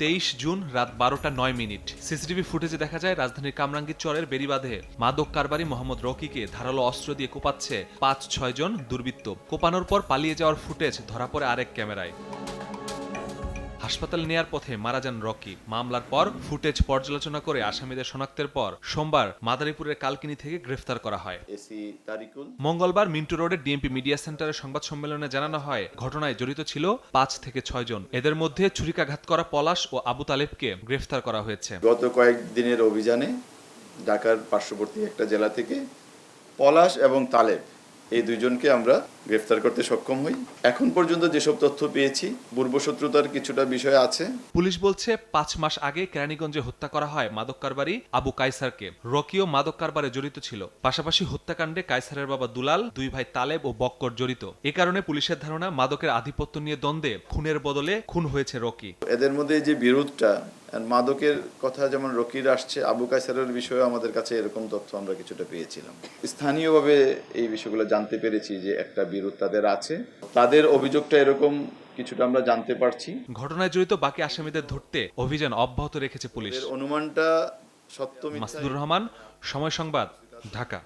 তেইশ জুন রাত বারোটা নয় মিনিট। সিসিটিভি ফুটেজে দেখা যায় রাজধানীর কামরাঙ্গীর চরের বেরিবাঁধে মাদক কারবারি মোহাম্মদ রকিকে ধারালো অস্ত্র দিয়ে কোপাচ্ছে পাঁচ ছয় জন দুর্বৃত্ত। কোপানোর পর পালিয়ে যাওয়ার ফুটেজ ধরা পড়ে আরেক ক্যামেরায়। হাসপাতালে নেয়ার পথে মারা যান রকি। মামলার পর ফুটেজ পর্যালোচনা করে আসামিদের শনাক্তের পর সোমবার মাদারীপুরের কালকিনি থেকে গ্রেফতার করা হয়। এসি তারিকুল। মঙ্গলবার মিন্টু রোডের ডিএমপি মিডিয়া সেন্টারের সংবাদ সম্মেলনে জানানো হয় ঘটনায় জড়িত ছিল পাঁচ থেকে ছয় জন। এদের মধ্যে ছুরিকাঘাত করা পলাশ ও আবু তালেবকে গ্রেফতার করা হয়েছে। গত কয়েকদিনের অভিযানে ঢাকার পার্শ্ববর্তী একটা জেলা থেকে পলাশ এবং তালেব এই দুইজনকে আমরা গ্রেফতার করতে সক্ষম হই। এখন পর্যন্ত যেসব তথ্য পেয়েছি পূর্বশত্রুতার কিছুটা বিষয় আছে। পুলিশ বলছে পাঁচ মাস আগে কেরানীগঞ্জে হত্যা করা হয় মাদক কারবারি আবু কাইসারকে রকিও মাদক কারবারে জড়িত ছিল। পাশাপাশি হত্যাকাণ্ডে কাইসারের বাবা দুলাল দুই ভাই তালেব ও বক্কর জড়িত। এ কারণে পুলিশের ধারণা মাদকের আধিপত্য নিয়ে দ্বন্দ্বে খুনের বদলে খুন হয়েছে রকি। এদের মধ্যে যে বিরোধটা মাদকের কথা যেমন রকির আসছে আবু কাইসারের বিষয়ে আমাদের কাছে এরকম তথ্য আমরা কিছুটা পেয়েছিলাম। স্থানীয়ভাবে এই বিষয়গুলো জানতে পেরেছি যে একটা বিরোধ তাদের আছে। তাদের অভিযোগটা এরকম কিছুটা আমরা জানতে পারছি। ঘটনায় জড়িত বাকি আসামিদের ধরতে অভিযান অব্যাহত রেখেছে পুলিশ। অনুমানটা সত্য মাসুদুর রহমান সময় সংবাদ ঢাকা।